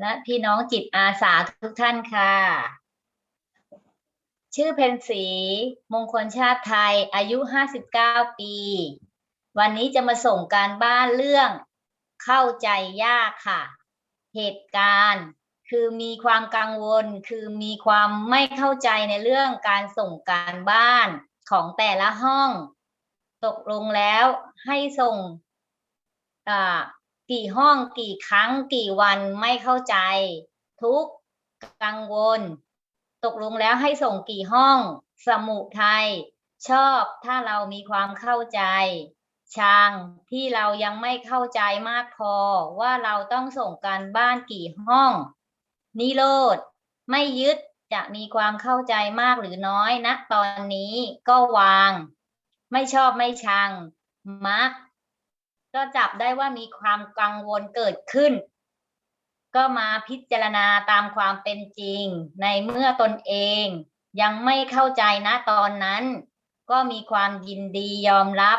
และพี่น้องจิตอาสาทุกท่านค่ะ ชื่อเพนสีมงคลชาติไทย อายุ 59 ปี วันนี้จะมาส่งการบ้านเรื่องเข้าใจยากค่ะ เหตุการณ์คือมีความกังวล คือมีความไม่เข้าใจในเรื่องการส่งการบ้านของแต่ละห้อง ตกลงแล้วให้ส่งอ่า กี่ห้องกี่ครั้งกี่วันไม่เข้าใจ ทุกกังวล ตกลงแล้วให้ส่งกี่ห้อง สมุทัยชอบถ้าเรามีความเข้าใจชางที่เรายังไม่เข้าใจมากพอว่าเราต้องส่งการบ้านกี่ห้อง นิโรธไม่ยึดจะมีความเข้าใจมากหรือน้อยนะตอนนี้ก็วาง ไม่ชอบไม่ชังมัก ก็จับได้ว่ามีความกังวลเกิดขึ้น ก็มาพิจารณาตามความเป็นจริง ในเมื่อตนเองยังไม่เข้าใจนะตอนนั้น ก็มีความยินดียอมรับ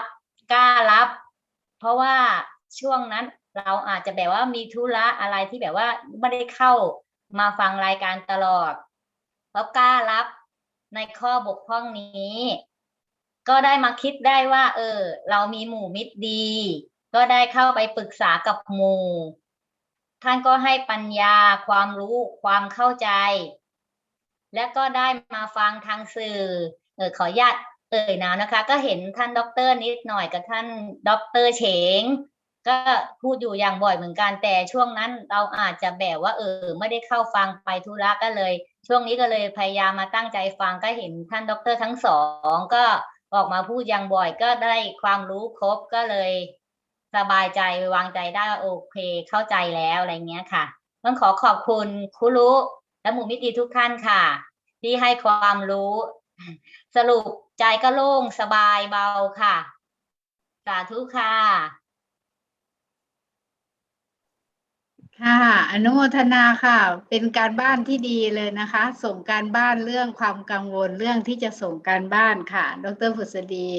กล้ารับ เพราะว่าช่วงนั้นเราอาจจะแบบว่ามีธุระอะไรที่แบบว่าไม่ได้เข้ามาฟังรายการตลอดเพราะกล้ารับในข้อบกพร่องนี้ ก็ได้มาคิดได้ว่า เออ เรามีหมู่มิตรดี ก็ได้เข้าไปปรึกษากับหมู่ ท่านก็ให้ปัญญาความรู้ความเข้าใจ และก็ได้มาฟังทางสื่อเออขออนุญาตเอ่ยนามนะคะ ก็เห็นท่านด็อกเตอร์นิดหน่อยกับท่านด็อกเตอร์เฉง ก็พูดอยู่อย่างบ่อยเหมือนกันแต่ช่วงนั้นเราอาจจะแบบว่า เออไม่ได้เข้าฟังไปธุระก็เลย ช่วงนี้ก็เลยพยายามมาตั้งใจฟังก็เห็นท่านด็อกเตอร์ทั้งสองก็ออกมาพูดอย่างบ่อยก็ได้ความรู้ครบก็เลย สบายใจวางใจได้ว่าโอเคเข้าใจแล้วอะไรเงี้ยค่ะ ต้องขอขอบคุณครูรู้และหมู่มิตรดีทุกท่านค่ะ ที่ให้ความรู้ สรุปใจก็โล่งสบายเบาค่ะ สาธุค่ะ ค่ะ อนุโมทนาค่ะ เป็นการบ้านที่ดีเลยนะคะ ส่งการบ้านเรื่องความกังวลเรื่องที่จะส่งการบ้านค่ะ ดรผุษดี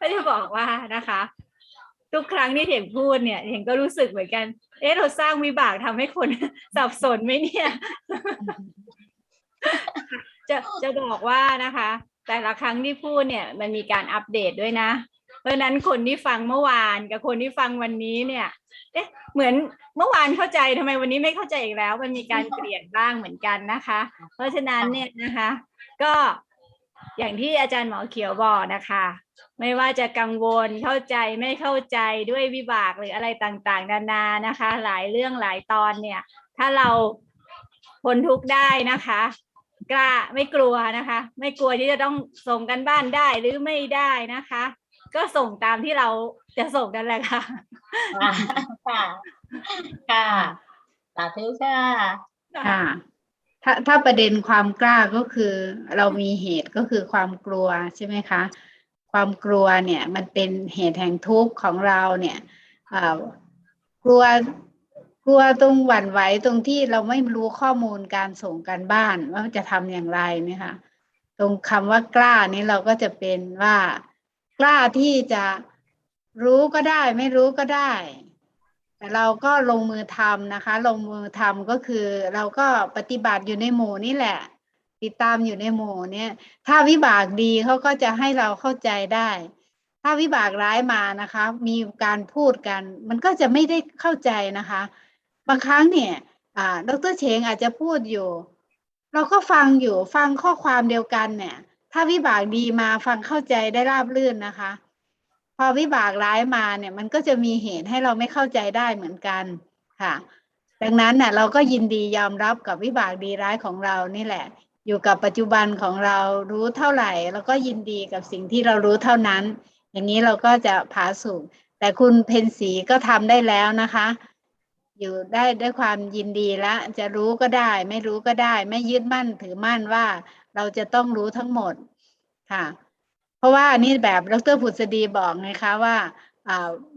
ก็จะบอกว่านะคะ ทุกครั้งที่เถียงพูดเนี่ยเถียงก็รู้สึกเหมือนกัน เอ๊ะเราสร้างวิบากทำให้คนสับสนไหมเนี่ย จะจะบอกว่านะคะ แต่ละครั้งที่พูดเนี่ย มันมีการอัปเดตด้วยนะ เพราะฉะนั้นคนที่ฟังเมื่อวานกับคนที่ฟังวันนี้เนี่ย เอ๊ะ เหมือนเมื่อวานเข้าใจทำไมวันนี้ไม่เข้าใจอีกแล้ว มันมีการเปลี่ยนบ้างเหมือนกันนะคะ เพราะฉะนั้นเนี่ยนะคะ ก็ อย่างที่อาจารย์หมอเขียวบอกนะคะ ไม่ว่าจะกังวลเข้าใจไม่เข้าใจด้วยวิบากหรืออะไรต่างๆ นานานะคะ หลายเรื่องหลายตอนเนี่ย ถ้าเราพ้นทุกข์ได้นะคะ กล้าไม่กลัวนะคะ ไม่กลัวที่จะต้องส่งกันบ้านได้หรือไม่ได้นะคะ ก็ส่งตามที่เราจะส่งนั่นแหละค่ะค่ะค่ะค่ะสาธุค่ะค่ะ ถ้าถ้าประเด็นความกล้าก็คือเรามีเหตุก็คือความกลัวใช่ไหมคะ ความกลัวเนี่ยมันเป็นเหตุแห่งทุกข์ของเราเนี่ยกลัวกลัวตรงหวั่นไหวตรงที่เราไม่รู้ข้อมูลการส่งการบ้านว่าจะทำอย่างไรเนี่ยค่ะ ตรงคำว่ากล้านี้เราก็จะเป็นว่ากล้าที่จะรู้ก็ได้ ไม่รู้ก็ได้ แต่เราก็ลงมือทำนะคะ ลงมือทำก็คือเราก็ปฏิบัติอยู่ในหมู่นี่แหละ ติดตามอยู่ในหมู่เนี่ยถ้าวิบากดีเขาก็จะให้เราเข้าใจได้ ถ้าวิบากร้ายมานะคะ มีการพูดกัน มันก็จะไม่ได้เข้าใจนะคะ บางครั้งเนี่ยอ่าดรเชงอาจจะพูดอยู่ เราก็ฟังอยู่ฟังข้อความเดียวกันเนี่ย ถ้าวิบากดีมาฟังเข้าใจได้ราบรื่นนะคะ พอวิบากร้ายมาเนี่ยมันก็จะมีเหตุให้เราไม่เข้าใจได้เหมือนกันค่ะ ดังนั้นน่ะเราก็ยินดียอมรับกับวิบากดีร้ายของเรานี่แหละ อยู่กับปัจจุบันของเรารู้เท่าไหร่ แล้วก็ยินดีกับสิ่งที่เรารู้เท่านั้น อย่างนี้เราก็จะผาสุกแต่คุณเพนสีก็ทำได้แล้วนะคะ อยู่ได้ด้วยความยินดีแล้วจะรู้ก็ได้ ไม่รู้ก็ได้ ไม่ยึดมั่นถือมั่นว่าเราจะต้องรู้ทั้งหมดค่ะ เพราะว่านี่แบบดรผุษดีบอกไงคะว่า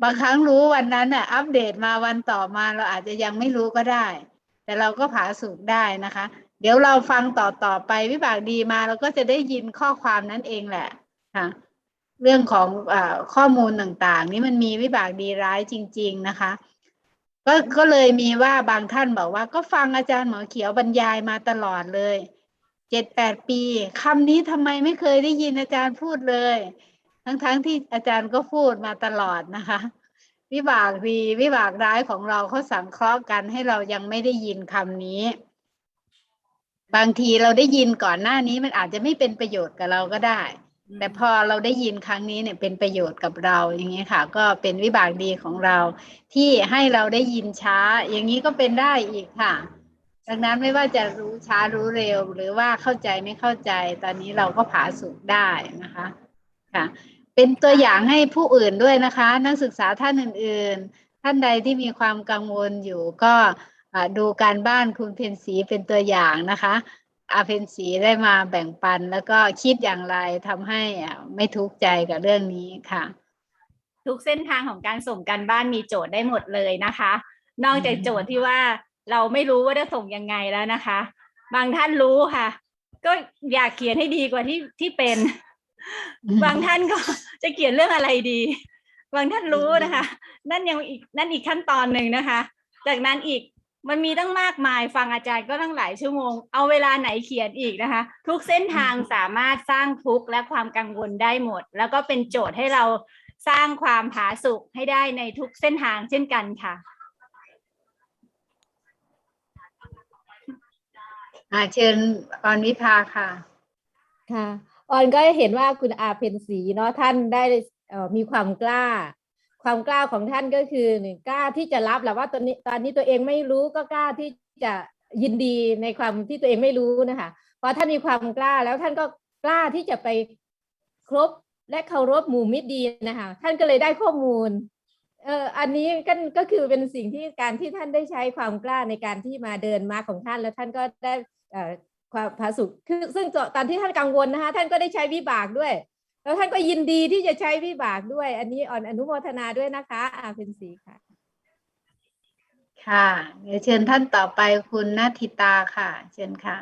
บางครั้งรู้วันนั้นน่ะอัปเดตมาวันต่อมาเราอาจจะยังไม่รู้ก็ได้ แต่เราก็ผาสุกได้นะคะ เดี๋ยวเราฟังต่อต่อไปวิบากดีมาเราก็จะได้ยินข้อความนั้นเองแหละค่ะเรื่องของอข้อมูลต่างๆ นี่มันมีวิบากดีร้ายจริง ๆนะคะ ก็ก็เลยมีว่าบางท่านบอกว่าก็ฟังอาจารย์หมอเขียวบรรยายมาตลอดเลย เจ็ดแปดปีคำนี้ทำไมไม่เคยได้ยินอาจารย์พูดเลย ทั้งๆทที่อาจารย์ก็พูดมาตลอดนะคะ วิบากดีวิบากร้ายของเราเขาสังเคราะห์กันให้เรายังไม่ได้ยินคำนี้ บางทีเราได้ยินก่อนหน้านี้มันอาจจะไม่เป็นประโยชน์กับเราก็ได้ แต่พอเราได้ยินครั้งนี้เนี่ยเป็นประโยชน์กับเราอย่างนี้ค่ะ ก็เป็นวิบากดีของเรา ที่ให้เราได้ยินช้า อย่างนี้ก็เป็นได้อีกค่ะ ดังนั้นไม่ว่าจะรู้ช้ารู้เร็ว หรือว่าเข้าใจไม่เข้าใจ ตอนนี้เราก็ผาสุกได้นะคะค่ะ เป็นตัวอย่างให้ผู้อื่นด้วยนะคะ นักศึกษาท่านอื่น ๆ ท่านใดที่มีความกังวลอยู่ก็ดูการบ้านคุณเพนสีเป็นตัวอย่างนะคะอาเพนสีได้มาแบ่งปันแล้วก็คิดอย่างไรทำให้อ่าไม่ทุกข์ใจกับเรื่องนี้ค่ะ ทุกเส้นทางของการส่งการบ้านมีโจทย์ได้หมดเลยนะคะ นอกจากโจทย์ที่ว่า เราไม่รู้ว่าจะส่งยังไงแล้วนะคะ บางท่านรู้ค่ะ ก็อยากเขียนให้ดีกว่าที่ที่เป็น บางท่านก็จะเขียนเรื่องอะไรดี บางท่านรู้นะคะ นั่นยังอีกนั่นอีกขั้นตอนหนึ่งนะคะ จากนั้นอีกมันมีตั้งมากมายฟังอาจารย์ก็ตั้งหลายชั่วโมง เอาเวลาไหนเขียนอีกนะคะ ทุกเส้นทางสามารถสร้างทุกข์และความกังวลได้หมด แล้วก็เป็นโจทย์ให้เราสร้างความผาสุกให้ได้ในทุกเส้นทางเช่นกันค่ะ อ่าเชิญออนวิภาค่ะ ค่ะ ออนก็เห็นว่าคุณอาเพนสีเนาะท่านได้มีความกล้า ความกล้าของท่านก็คือหนึ่งกล้าที่จะรับแหละว่าตอนนี้ตอนนี้ตัวเองไม่รู้ก็กล้าที่จะยินดีในความที่ตัวเองไม่รู้นะคะพอท่านมีความกล้าแล้วท่านก็กล้าที่จะไปครบและเคารพหมู่มิตรดีนะคะท่านก็เลยได้ข้อมูลเอออันนี้ก็ก็คือเป็นสิ่งที่การที่ท่านได้ใช้ความกล้าในการที่มาเดินมาของท่าน แล้วท่านก็ได้ ความผาสุกคือซึ่งตอนที่ท่านกังวลนะคะท่านก็ได้ใช้วิบากด้วย แล้วท่านก็ยินดีที่จะใช้วิบากด้วย อันนี้อ่อนอนุโมทนาด้วยนะคะอาเป็นสีค่ะ ค่ะเดี๋ยวเชิญท่านต่อไปคุณนัทิตาค่ะ เชิญค่ะ